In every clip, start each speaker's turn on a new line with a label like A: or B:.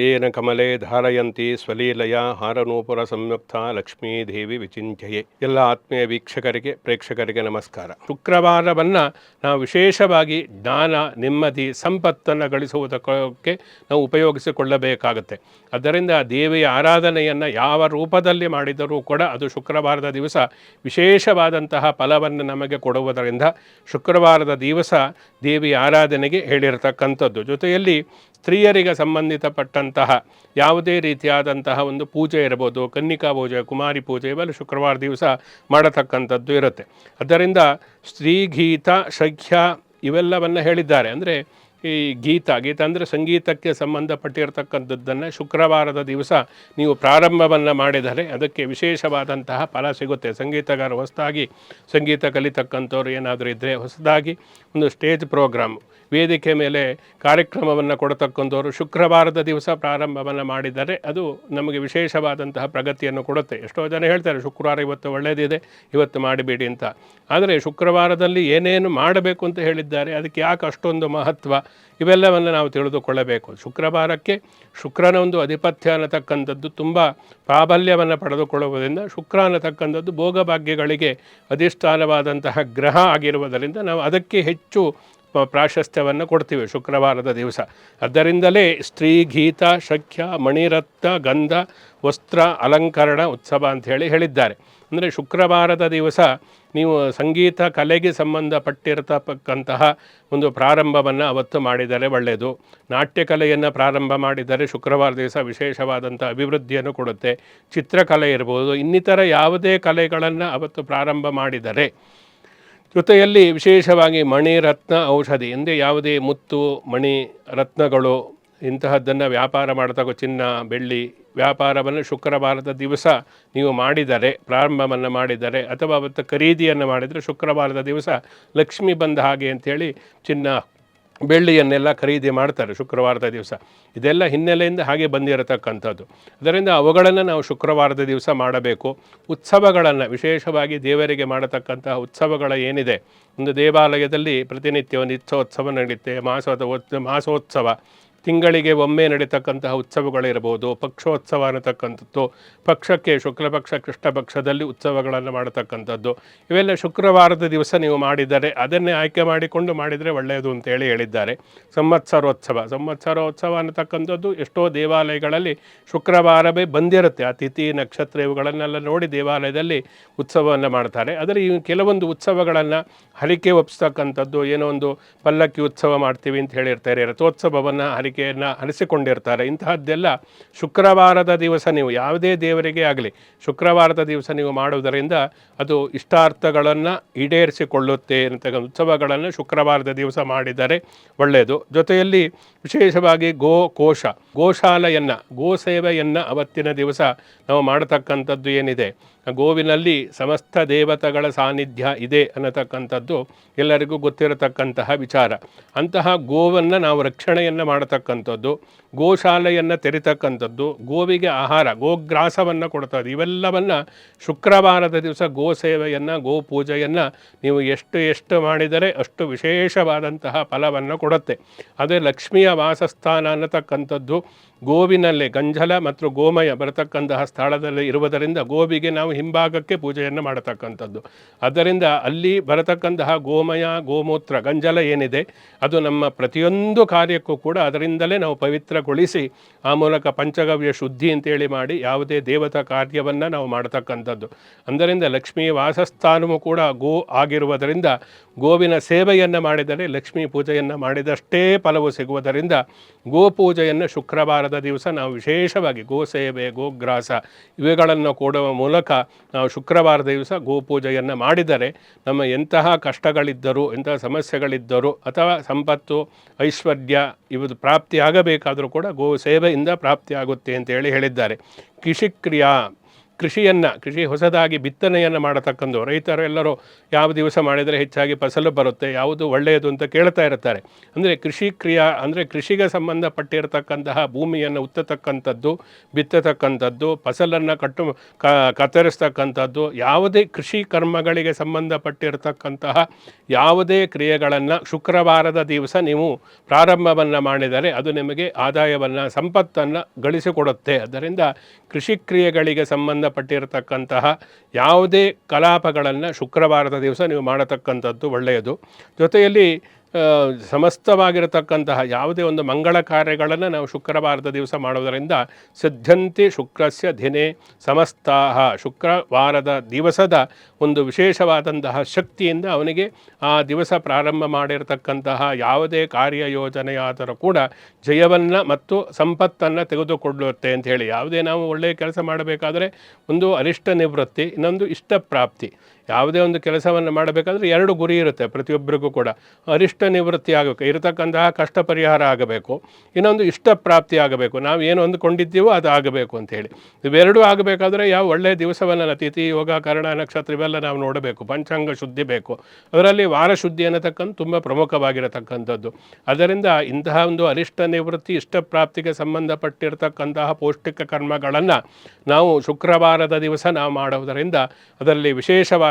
A: ಸ್ವಯೇನ ಕಮಲೆ ಧಾರಯಂತಿ ಸ್ವಲೀಲಯ ಹಾರನೂಪುರ ಸಂಯುಕ್ತ ಲಕ್ಷ್ಮೀ ದೇವಿ ವಿಚಿಂತ್ಯಯೇ. ಎಲ್ಲ ಆತ್ಮೀಯ ವೀಕ್ಷಕರಿಗೆ, ಪ್ರೇಕ್ಷಕರಿಗೆ ನಮಸ್ಕಾರ. ಶುಕ್ರವಾರವನ್ನು ನಾವು ವಿಶೇಷವಾಗಿ ಜ್ಞಾನ, ನೆಮ್ಮದಿ, ಸಂಪತ್ತನ್ನು ಗಳಿಸುವುದಕ್ಕೆ ನಾವು ಉಪಯೋಗಿಸಿಕೊಳ್ಳಬೇಕಾಗುತ್ತೆ. ಅದರಿಂದ ದೇವಿಯ ಆರಾಧನೆಯನ್ನು ಯಾವ ರೂಪದಲ್ಲಿ ಮಾಡಿದರೂ ಕೂಡ ಅದು ಶುಕ್ರವಾರದ ದಿವಸ ವಿಶೇಷವಾದಂತಹ ಫಲವನ್ನು ನಮಗೆ ಕೊಡುವುದರಿಂದ ಶುಕ್ರವಾರದ ದಿವಸ ದೇವಿಯ ಆರಾಧನೆಗೆ ಹೇಳಿರತಕ್ಕಂಥದ್ದು. ಜೊತೆಯಲ್ಲಿ ಸ್ತ್ರೀಯರಿಗೆ ಸಂಬಂಧಿತಪಟ್ಟಂತಹ ಯಾವುದೇ ರೀತಿಯಾದಂತಹ ಒಂದು ಪೂಜೆ ಇರ್ಬೋದು ಕನ್ನಿಕಾ ಪೂಜೆ, ಕುಮಾರಿ ಪೂಜೆ, ಇವೆಲ್ಲ ಶುಕ್ರವಾರ ದಿವಸ ಮಾಡತಕ್ಕಂಥದ್ದು ಇರುತ್ತೆ. ಅದರಿಂದ ಸ್ತ್ರೀಗೀತ ಶಖ್ಯ ಇವೆಲ್ಲವನ್ನು ಹೇಳಿದ್ದಾರೆ. ಅಂದರೆ ಈ ಗೀತ ಗೀತ ಅಂದರೆ ಸಂಗೀತಕ್ಕೆ ಸಂಬಂಧಪಟ್ಟಿರತಕ್ಕಂಥದ್ದನ್ನು ಶುಕ್ರವಾರದ ದಿವಸ ನೀವು ಪ್ರಾರಂಭವನ್ನು ಮಾಡಿದರೆ ಅದಕ್ಕೆ ವಿಶೇಷವಾದಂತಹ ಫಲ ಸಿಗುತ್ತೆ. ಸಂಗೀತಗಾರ ಹೊಸದಾಗಿ ಸಂಗೀತ ಕಲಿತಕ್ಕಂಥವ್ರು ಏನಾದರೂ ಇದ್ದರೆ ಹೊಸದಾಗಿ ಒಂದು ಸ್ಟೇಜ್ ಪ್ರೋಗ್ರಾಮ್. ವೇದಿಕೆ ಮೇಲೆ ಕಾರ್ಯಕ್ರಮವನ್ನು ಕೊಡತಕ್ಕಂಥವರು ಶುಕ್ರವಾರದ ದಿವಸ ಪ್ರಾರಂಭವನ್ನು ಮಾಡಿದರೆ ಅದು ನಮಗೆ ವಿಶೇಷವಾದಂತಹ ಪ್ರಗತಿಯನ್ನು ಕೊಡುತ್ತೆ. ಎಷ್ಟೋ ಜನ ಹೇಳ್ತಾರೆ, ಶುಕ್ರವಾರ ಇವತ್ತು ಒಳ್ಳೆಯದಿದೆ ಇವತ್ತು ಮಾಡಿಬೇಡಿ ಅಂತ. ಆದರೆ ಶುಕ್ರವಾರದಲ್ಲಿ ಏನೇನು ಮಾಡಬೇಕು ಅಂತ ಹೇಳಿದ್ದಾರೆ, ಅದಕ್ಕೆ ಯಾಕೆ ಅಷ್ಟೊಂದು ಮಹತ್ವ? ಇವೆಲ್ಲವನ್ನು ನಾವು ತಿಳಿದುಕೊಳ್ಳಬೇಕು. ಶುಕ್ರವಾರಕ್ಕೆ ಶುಕ್ರನ ಒಂದು ಅಧಿಪತ್ಯ ಅನ್ನತಕ್ಕಂಥದ್ದು ತುಂಬ ಪ್ರಾಬಲ್ಯವನ್ನು ಪಡೆದುಕೊಳ್ಳುವುದರಿಂದ, ಶುಕ್ರ ಅನ್ನತಕ್ಕಂಥದ್ದು ಭೋಗಭಾಗ್ಯಗಳಿಗೆ ಅಧಿಷ್ಠಾನವಾದಂತಹ ಗ್ರಹ ಆಗಿರುವುದರಿಂದ ನಾವು ಅದಕ್ಕೆ ಹೆಚ್ಚು ಪ್ರಾಶಸ್ತ್ಯವನ್ನು ಕೊಡ್ತೀವಿ ಶುಕ್ರವಾರದ ದಿವಸ. ಅದರಿಂದಲೇ ಸ್ತ್ರೀ, ಗೀತ ಶಖ್ಯ ಮಣಿರತ್ನ, ಗಂಧ, ವಸ್ತ್ರ, ಅಲಂಕರಣ, ಉತ್ಸವ ಅಂತ ಹೇಳಿ ಹೇಳಿದ್ದಾರೆ. ಅಂದರೆ ಶುಕ್ರವಾರದ ದಿವಸ ನೀವು ಸಂಗೀತ, ಕಲೆಗೆ ಸಂಬಂಧಪಟ್ಟಿರತಕ್ಕಂತಹ ಒಂದು ಪ್ರಾರಂಭವನ್ನು ಅವತ್ತು ಮಾಡಿದರೆ ಒಳ್ಳೆಯದು. ನಾಟ್ಯ ಕಲೆಯನ್ನು ಪ್ರಾರಂಭ ಮಾಡಿದರೆ ಶುಕ್ರವಾರ ದಿವಸ ವಿಶೇಷವಾದಂಥ ಅಭಿವೃದ್ಧಿಯನ್ನು ಕೊಡುತ್ತೆ. ಚಿತ್ರಕಲೆ ಇರ್ಬೋದು, ಇನ್ನಿತರ ಯಾವುದೇ ಕಲೆಗಳನ್ನು ಅವತ್ತು ಪ್ರಾರಂಭ ಮಾಡಿದರೆ ಜೊತೆಯಲ್ಲಿ ವಿಶೇಷವಾಗಿ ಮಣಿ ರತ್ನ ಔಷಧಿ ಅಂದರೆ ಯಾವುದೇ ಮುತ್ತು, ಮಣಿ, ರತ್ನಗಳು, ಇಂತಹದ್ದನ್ನು ವ್ಯಾಪಾರ ಮಾಡತಕ್ಕ ಚಿನ್ನ, ಬೆಳ್ಳಿ, ವ್ಯಾಪಾರವನ್ನು ಶುಕ್ರವಾರದ ದಿವಸ ನೀವು ಮಾಡಿದರೆ, ಪ್ರಾರಂಭವನ್ನು ಮಾಡಿದರೆ, ಅಥವಾ ಅವತ್ತು ಖರೀದಿಯನ್ನು ಮಾಡಿದರೆ ಶುಕ್ರವಾರದ ದಿವಸ ಲಕ್ಷ್ಮಿ ಬಂದ ಹಾಗೆ ಅಂಥೇಳಿ ಚಿನ್ನ ಬೆಳ್ಳಿಯನ್ನೆಲ್ಲ ಖರೀದಿ ಮಾಡ್ತಾರೆ ಶುಕ್ರವಾರದ ದಿವಸ. ಇದೆಲ್ಲ ಹಿನ್ನೆಲೆಯಿಂದ ಹಾಗೆ ಬಂದಿರತಕ್ಕಂಥದ್ದು. ಅದರಿಂದ ಅವುಗಳನ್ನು ನಾವು ಶುಕ್ರವಾರದ ದಿವಸ ಮಾಡಬೇಕು. ಉತ್ಸವಗಳನ್ನು ವಿಶೇಷವಾಗಿ ದೇವರಿಗೆ ಮಾಡತಕ್ಕಂತಹ ಉತ್ಸವಗಳ ಏನಿದೆ? ಒಂದು ದೇವಾಲಯದಲ್ಲಿ ಪ್ರತಿನಿತ್ಯ ಒಂದು ಇತ್ಸೋತ್ಸವ ನಡೆಯುತ್ತೆ ಮಾಸದ ಮಾಸೋತ್ಸವ. ತಿಂಗಳಿಗೆ ಒಮ್ಮೆ ನಡೀತಕ್ಕಂತಹ ಉತ್ಸವಗಳಿರ್ಬೋದು ಪಕ್ಷೋತ್ಸವ ಅನ್ನತಕ್ಕಂಥದ್ದು, ಪಕ್ಷಕ್ಕೆ ಶುಕ್ಲಪಕ್ಷ ಕೃಷ್ಣ ಪಕ್ಷದಲ್ಲಿ ಉತ್ಸವಗಳನ್ನು ಮಾಡತಕ್ಕಂಥದ್ದು, ಇವೆಲ್ಲ ಶುಕ್ರವಾರದ ದಿವಸ ನೀವು ಮಾಡಿದರೆ ಅದನ್ನೇ ಆಯ್ಕೆ ಮಾಡಿಕೊಂಡು ಮಾಡಿದರೆ ಒಳ್ಳೆಯದು ಅಂತೇಳಿ ಹೇಳಿದ್ದಾರೆ. ಸಂವತ್ಸರೋತ್ಸವ ಸಂವತ್ಸರೋತ್ಸವ ಅನ್ನತಕ್ಕಂಥದ್ದು ಎಷ್ಟೋ ದೇವಾಲಯಗಳಲ್ಲಿ ಶುಕ್ರವಾರವೇ ಬಂದಿರುತ್ತೆ. ಆ ತಿಥಿ, ನಕ್ಷತ್ರ ಇವುಗಳನ್ನೆಲ್ಲ ನೋಡಿ ದೇವಾಲಯದಲ್ಲಿ ಉತ್ಸವವನ್ನು ಮಾಡ್ತಾರೆ. ಆದರೆ ಈ ಕೆಲವೊಂದು ಉತ್ಸವಗಳನ್ನು ಹರಿಕೆ ಒಪ್ಪಿಸ್ತಕ್ಕಂಥದ್ದು, ಏನೋ ಒಂದು ಪಲ್ಲಕ್ಕಿ ಉತ್ಸವ ಮಾಡ್ತೀವಿ ಅಂತ ಹೇಳಿರ್ತಾರೆ. ರಥೋತ್ಸವವನ್ನು ಹರಿಕೆಯನ್ನು ಅನಿಸಿಕೊಂಡಿರ್ತಾರೆ. ಇಂತಹದ್ದೆಲ್ಲ ಶುಕ್ರವಾರದ ದಿವಸ ನೀವು ಯಾವುದೇ ದೇವರಿಗೆ ಆಗಲಿ, ಶುಕ್ರವಾರದ ದಿವಸ ನೀವು ಮಾಡುವುದರಿಂದ ಅದು ಇಷ್ಟಾರ್ಥಗಳನ್ನು ಈಡೇರಿಸಿಕೊಳ್ಳುತ್ತೆ ಅಂತಕ್ಕಂಥ ಉತ್ಸವಗಳನ್ನು ಶುಕ್ರವಾರದ ದಿವಸ ಮಾಡಿದರೆ ಒಳ್ಳೆಯದು. ಜೊತೆಯಲ್ಲಿ ವಿಶೇಷವಾಗಿ ಗೋ ಕೋಶ, ಗೋಶಾಲೆಯನ್ನು ಗೋಸೇವೆಯನ್ನು ಅವತ್ತಿನ ದಿವಸ ನಾವು ಮಾಡತಕ್ಕಂಥದ್ದು ಏನಿದೆ? ಗೋವಿನಲ್ಲಿ ಸಮಸ್ತ ದೇವತೆಗಳ ಸಾನ್ನಿಧ್ಯ ಇದೆ ಅನ್ನತಕ್ಕಂಥದ್ದು ಎಲ್ಲರಿಗೂ ಗೊತ್ತಿರತಕ್ಕಂತಹ ವಿಚಾರ. ಅಂತಹ ಗೋವನ್ನು ನಾವು ರಕ್ಷಣೆಯನ್ನು ಮಾಡತಕ್ಕಂಥದ್ದು, ಗೋಶಾಲೆಯನ್ನು ತೆರಿತಕ್ಕಂಥದ್ದು, ಗೋವಿಗೆ ಆಹಾರ, ಗೋಗ್ರಾಸವನ್ನು ಕೊಡ್ತದೆ ಇವೆಲ್ಲವನ್ನು ಶುಕ್ರವಾರದ ದಿವಸ ಗೋ ಸೇವೆಯನ್ನು ಗೋ ಪೂಜೆಯನ್ನು ನೀವು ಎಷ್ಟು ಎಷ್ಟು ಮಾಡಿದರೆ ಅಷ್ಟು ವಿಶೇಷವಾದಂತಹ ಫಲವನ್ನು ಕೊಡುತ್ತೆ. ಅದೇ ಲಕ್ಷ್ಮಿಯ ವಾಸಸ್ಥಾನ ಅನ್ನತಕ್ಕಂಥದ್ದು ಗೋವಿನಲ್ಲೇ ಗಂಜಲ ಮತ್ತು ಗೋಮಯ ಬರತಕ್ಕಂತಹ ಸ್ಥಳದಲ್ಲಿ ಇರುವುದರಿಂದ ಗೋವಿಗೆ ನಾವು ಹಿಂಭಾಗಕ್ಕೆ ಪೂಜೆಯನ್ನು ಮಾಡತಕ್ಕಂಥದ್ದು. ಅದರಿಂದ ಅಲ್ಲಿ ಬರತಕ್ಕಂತಹ ಗೋಮಯ, ಗೋಮೂತ್ರ, ಗಂಜಲ ಏನಿದೆ, ಅದು ನಮ್ಮ ಪ್ರತಿಯೊಂದು ಕಾರ್ಯಕ್ಕೂ ಕೂಡ ಅದರಿಂದಲೇ ನಾವು ಪವಿತ್ರಗೊಳಿಸಿ ಆ ಮೂಲಕ ಪಂಚಗವ್ಯ ಶುದ್ಧಿ ಅಂತೇಳಿ ಮಾಡಿ ಯಾವುದೇ ದೇವತಾ ಕಾರ್ಯವನ್ನು ನಾವು ಮಾಡತಕ್ಕಂಥದ್ದು. ಅಂದರಿಂದ ಲಕ್ಷ್ಮೀ ವಾಸಸ್ಥಾನವೂ ಕೂಡ ಗೋ ಆಗಿರುವುದರಿಂದ ಗೋವಿನ ಸೇವೆಯನ್ನು ಮಾಡಿದರೆ ಲಕ್ಷ್ಮೀ ಪೂಜೆಯನ್ನು ಮಾಡಿದಷ್ಟೇ ಫಲವು ಸಿಗುವುದರಿಂದ ಗೋಪೂಜೆಯನ್ನು ಶುಕ್ರವಾರದ ದಿವಸ ನಾವು ವಿಶೇಷವಾಗಿ ಗೋಸೇವೆ, ಗೋಗ್ರಾಸ ಇವುಗಳನ್ನು ಕೊಡುವ ಮೂಲಕ ನಾವು ಶುಕ್ರವಾರ ದಿವಸ ಗೋಪೂಜೆಯನ್ನು ಮಾಡಿದರೆ ನಮ್ಮ ಎಂತಹ ಕಷ್ಟಗಳಿದ್ದರೂ, ಎಂತಹ ಸಮಸ್ಯೆಗಳಿದ್ದರೂ ಅಥವಾ ಸಂಪತ್ತು, ಐಶ್ವರ್ಯ ಇವುದು ಪ್ರಾಪ್ತಿಯಾಗಬೇಕಾದರೂ ಕೂಡ ಗೋ ಸೇವೆಯಿಂದ ಪ್ರಾಪ್ತಿಯಾಗುತ್ತೆ ಅಂತೇಳಿ ಹೇಳಿದ್ದಾರೆ. ಕಿಶಿಕ್ರಿಯಾ ಕೃಷಿಯನ್ನು, ಕೃಷಿ ಹೊಸದಾಗಿ ಬಿತ್ತನೆಯನ್ನು ಮಾಡತಕ್ಕಂಥ ರೈತರು ಎಲ್ಲರೂ ಯಾವ ದಿವಸ ಮಾಡಿದರೆ ಹೆಚ್ಚಾಗಿ ಫಸಲು ಬರುತ್ತೆ, ಯಾವುದು ಒಳ್ಳೆಯದು ಅಂತ ಕೇಳ್ತಾ ಇರ್ತಾರೆ. ಅಂದರೆ ಕೃಷಿ ಕ್ರಿಯಾ, ಅಂದರೆ ಕೃಷಿಗೆ ಸಂಬಂಧಪಟ್ಟಿರತಕ್ಕಂತಹ ಭೂಮಿಯನ್ನು ಉತ್ತತಕ್ಕಂಥದ್ದು, ಬಿತ್ತತಕ್ಕಂಥದ್ದು, ಫಸಲನ್ನು ಕಟ್ಟು ಕತ್ತರಿಸ್ತಕ್ಕಂಥದ್ದು, ಯಾವುದೇ ಕೃಷಿ ಕರ್ಮಗಳಿಗೆ ಸಂಬಂಧಪಟ್ಟಿರತಕ್ಕಂತಹ ಯಾವುದೇ ಕ್ರಿಯೆಗಳನ್ನು ಶುಕ್ರವಾರದ ದಿವಸ ನೀವು ಪ್ರಾರಂಭವನ್ನು ಮಾಡಿದರೆ ಅದು ನಿಮಗೆ ಆದಾಯವನ್ನು, ಸಂಪತ್ತನ್ನು ಗಳಿಸಿಕೊಡುತ್ತೆ. ಅದರಿಂದ ಕೃಷಿ ಕ್ರಿಯೆಗಳಿಗೆ ಸಂಬಂಧಪಟ್ಟಿರತಕ್ಕಂತಹ ಯಾವುದೇ ಕಲಾಪಗಳನ್ನು ಶುಕ್ರವಾರದ ದಿವಸ ನೀವು ಮಾಡತಕ್ಕಂಥದ್ದು ಒಳ್ಳೆಯದು. ಜೊತೆಯಲ್ಲಿ ಸಮಸ್ತವಾಗಿರತಕ್ಕಂತಹ ಯಾವುದೇ ಒಂದು ಮಂಗಳ ಕಾರ್ಯಗಳನ್ನು ನಾವು ಶುಕ್ರವಾರದ ದಿವಸ ಮಾಡೋದರಿಂದ ಸಿದ್ಧಂತಿ ಶುಕ್ರಸ್ಯ ದಿನೇ ಸಮಸ್ತಾಹ. ಶುಕ್ರವಾರದ ದಿವಸದ ಒಂದು ವಿಶೇಷವಾದಂತಹ ಶಕ್ತಿಯಿಂದ ಅವನಿಗೆ ಆ ದಿವಸ ಪ್ರಾರಂಭ ಮಾಡಿರತಕ್ಕಂತಹ ಯಾವುದೇ ಕಾರ್ಯಯೋಜನೆಯಾದರೂ ಕೂಡ ಜಯವನ್ನು ಮತ್ತು ಸಂಪತ್ತನ್ನು ತೆಗೆದುಕೊಳ್ಳುತ್ತೆ ಅಂತ ಹೇಳಿ. ಯಾವುದೇ ನಾವು ಒಳ್ಳೆಯ ಕೆಲಸ ಮಾಡಬೇಕಾದರೆ ಒಂದು ಅರಿಷ್ಟ ನಿವೃತ್ತಿ, ಇನ್ನೊಂದು ಇಷ್ಟ ಪ್ರಾಪ್ತಿ ಯಾವುದೇ ಒಂದು ಕೆಲಸವನ್ನು ಮಾಡಬೇಕಾದ್ರೆ ಎರಡು ಗುರಿ ಇರುತ್ತೆ ಪ್ರತಿಯೊಬ್ಬರಿಗೂ ಕೂಡ. ಅರಿಷ್ಟ ನಿವೃತ್ತಿ ಆಗಬೇಕು. ಇರತಕ್ಕಂತಹ ಕಷ್ಟ ಪರಿಹಾರ ಆಗಬೇಕು. ಇನ್ನೊಂದು ಇಷ್ಟ ಪ್ರಾಪ್ತಿ ಆಗಬೇಕು. ನಾವು ಏನು ಅಂದುಕೊಂಡಿದ್ದೀವೋ ಅದು ಆಗಬೇಕು ಅಂತೇಳಿ ಇವೆರಡೂ ಆಗಬೇಕಾದ್ರೆ ಯಾವ ಒಳ್ಳೆಯ ದಿವಸವನ್ನು ತಿಥಿ, ಯೋಗ, ಕರ್ಣ, ನಕ್ಷತ್ರ ಇವೆಲ್ಲ ನಾವು ನೋಡಬೇಕು. ಪಂಚಾಂಗ ಶುದ್ಧಿ ಬೇಕು. ಅದರಲ್ಲಿ ವಾರ ಶುದ್ಧಿ ಅನ್ನತಕ್ಕಂಥ ತುಂಬ ಪ್ರಮುಖವಾಗಿರತಕ್ಕಂಥದ್ದು. ಅದರಿಂದ ಇಂತಹ ಒಂದು ಅರಿಷ್ಟ ನಿವೃತ್ತಿ, ಇಷ್ಟ ಪ್ರಾಪ್ತಿಗೆ ಸಂಬಂಧಪಟ್ಟಿರತಕ್ಕಂತಹ ಪೌಷ್ಟಿಕ ಕರ್ಮಗಳನ್ನು ನಾವು ಶುಕ್ರವಾರದ ದಿವಸ ನಾವು ಮಾಡುವುದರಿಂದ ಅದರಲ್ಲಿ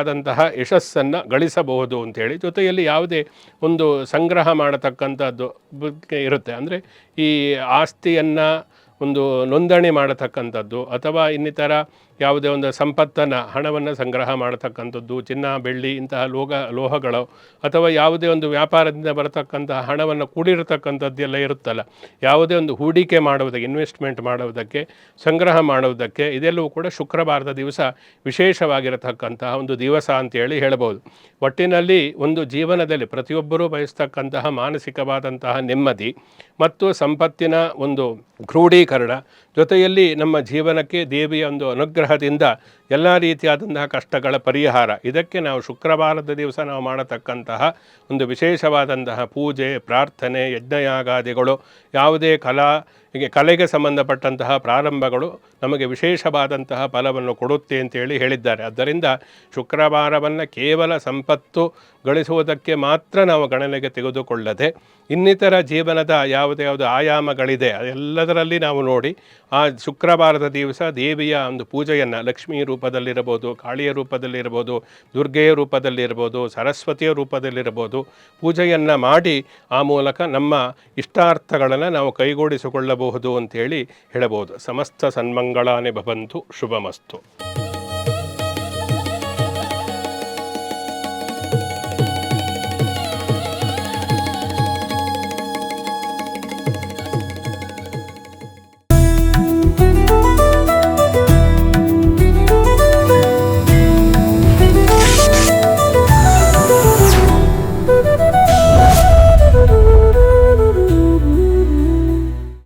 A: ವಿಶೇಷವಾದಂತಹ ಯಶಸ್ಸನ್ನು ಗಳಿಸಬಹುದು ಅಂತೇಳಿ ಜೊತೆಯಲ್ಲಿ ಯಾವುದೇ ಒಂದು ಸಂಗ್ರಹ ಮಾಡತಕ್ಕಂಥದ್ದು ಇರುತ್ತೆ. ಅಂದರೆ ಈ ಆಸ್ತಿಯನ್ನು ಒಂದು ನೋಂದಣಿ ಮಾಡತಕ್ಕಂಥದ್ದು ಅಥವಾ ಇನ್ನಿತರ ಯಾವುದೇ ಒಂದು ಸಂಪತ್ತನ್ನು, ಹಣವನ್ನು ಸಂಗ್ರಹ ಮಾಡತಕ್ಕಂಥದ್ದು, ಚಿನ್ನ, ಬೆಳ್ಳಿ, ಇಂತಹ ಲೋಹ ಲೋಹಗಳು ಅಥವಾ ಯಾವುದೇ ಒಂದು ವ್ಯಾಪಾರದಿಂದ ಬರತಕ್ಕಂತಹ ಹಣವನ್ನು ಕೂಡಿರತಕ್ಕಂಥದ್ದೆಲ್ಲ ಇರುತ್ತಲ್ಲ. ಯಾವುದೇ ಒಂದು ಹೂಡಿಕೆ ಮಾಡುವುದಕ್ಕೆ, ಇನ್ವೆಸ್ಟ್ಮೆಂಟ್ ಮಾಡುವುದಕ್ಕೆ, ಸಂಗ್ರಹ ಮಾಡುವುದಕ್ಕೆ ಇದೆಲ್ಲವೂ ಕೂಡ ಶುಕ್ರವಾರದ ದಿವಸ ವಿಶೇಷವಾಗಿರತಕ್ಕಂತಹ ಒಂದು ದಿವಸ ಅಂತೇಳಿ ಹೇಳ್ಬೋದು. ಒಟ್ಟಿನಲ್ಲಿ ಒಂದು ಜೀವನದಲ್ಲಿ ಪ್ರತಿಯೊಬ್ಬರೂ ಬಯಸ್ತಕ್ಕಂತಹ ಮಾನಸಿಕವಾದಂತಹ ನೆಮ್ಮದಿ ಮತ್ತು ಸಂಪತ್ತಿನ ಒಂದು ಕ್ರೋಢೀಕರಣ ಜೊತೆಯಲ್ಲಿ ನಮ್ಮ ಜೀವನಕ್ಕೆ ದೇವಿಯ ಒಂದು ಅನುಗ್ರಹದಿಂದ ಎಲ್ಲ ರೀತಿಯಾದಂತಹ ಕಷ್ಟಗಳ ಪರಿಹಾರ. ಇದಕ್ಕೆ ನಾವು ಶುಕ್ರವಾರದ ದಿವಸ ನಾವು ಮಾಡತಕ್ಕಂತಹ ಒಂದು ವಿಶೇಷವಾದಂತಹ ಪೂಜೆ, ಪ್ರಾರ್ಥನೆ, ಯಜ್ಞಯಾಗಾದಿಗಳು, ಯಾವುದೇ ಕಲಾ, ಹೀಗೆ ಕಲೆಗೆ ಸಂಬಂಧಪಟ್ಟಂತಹ ಪ್ರಾರಂಭಗಳು ನಮಗೆ ವಿಶೇಷವಾದಂತಹ ಫಲವನ್ನು ಕೊಡುತ್ತೆ ಅಂತೇಳಿ ಹೇಳಿದ್ದಾರೆ. ಆದ್ದರಿಂದ ಶುಕ್ರವಾರವನ್ನು ಕೇವಲ ಸಂಪತ್ತು ಗಳಿಸುವುದಕ್ಕೆ ಮಾತ್ರ ನಾವು ಗಣನೆಗೆ ತೆಗೆದುಕೊಳ್ಳದೆ ಇನ್ನಿತರ ಜೀವನದ ಯಾವುದೇ ಯಾವುದು ಆಯಾಮಗಳಿದೆ, ಅದೆಲ್ಲದರಲ್ಲಿ ನಾವು ನೋಡಿ ಆ ಶುಕ್ರವಾರದ ದಿವಸ ದೇವಿಯ ಒಂದು ಪೂಜೆಯನ್ನು ಲಕ್ಷ್ಮೀ ರೂಪದಲ್ಲಿರಬಹುದು, ಕಾಳಿಯ ರೂಪದಲ್ಲಿರ್ಬೋದು ದುರ್ಗೆಯ ರೂಪದಲ್ಲಿರ್ಬೋದು ಸರಸ್ವತಿಯ ರೂಪದಲ್ಲಿರ್ಬೋದು ಪೂಜೆಯನ್ನು ಮಾಡಿ ಆ ಮೂಲಕ ನಮ್ಮ ಇಷ್ಟಾರ್ಥಗಳನ್ನು ನಾವು ಕೈಗೂಡಿಸಿಕೊಳ್ಳಬಹುದು ಅಂತೇಳಿ ಹೇಳಬಹುದು. ಸಮಸ್ತ ಸನ್ಮಂಗಳಾನೆ ಭವಂತು, ಶುಭಮಸ್ತು.